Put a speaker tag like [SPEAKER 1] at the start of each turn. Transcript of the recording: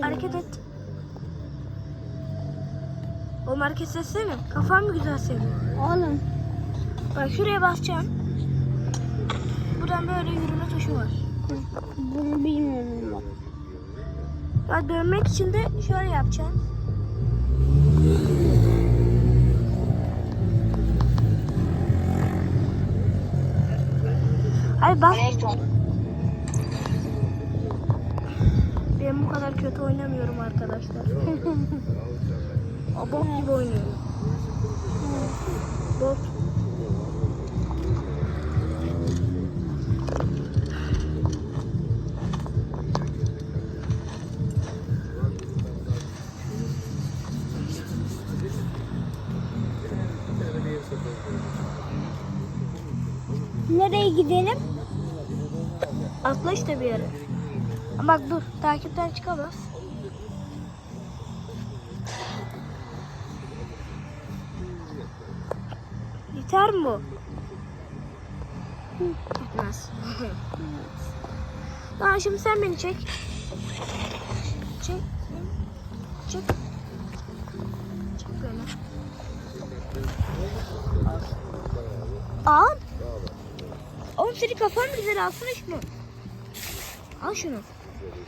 [SPEAKER 1] hareket et. Oğlum hareket etsene. Kafan mı güzel senin?
[SPEAKER 2] Oğlum.
[SPEAKER 1] Bak şuraya basacaksın. Buradan böyle yürüme tuşu var.
[SPEAKER 2] Bunu bilmiyorum bak.
[SPEAKER 1] Ya dönmek için de şöyle yapacaksın. Ay bak. Ben bu kadar kötü oynamıyorum arkadaşlar. Bok gibi oynuyorum. Bok.
[SPEAKER 2] Nereye gidelim?
[SPEAKER 1] Atla işte bir yere. Ama Bak dur takipten çıkamaz. Yeter mi? Gitmez. Tamam şimdi sen beni çek. Çek. Çek. Çek böyle. Al. Oğlum senin kafan güzel alsana şunu. Al şunu. сделаю.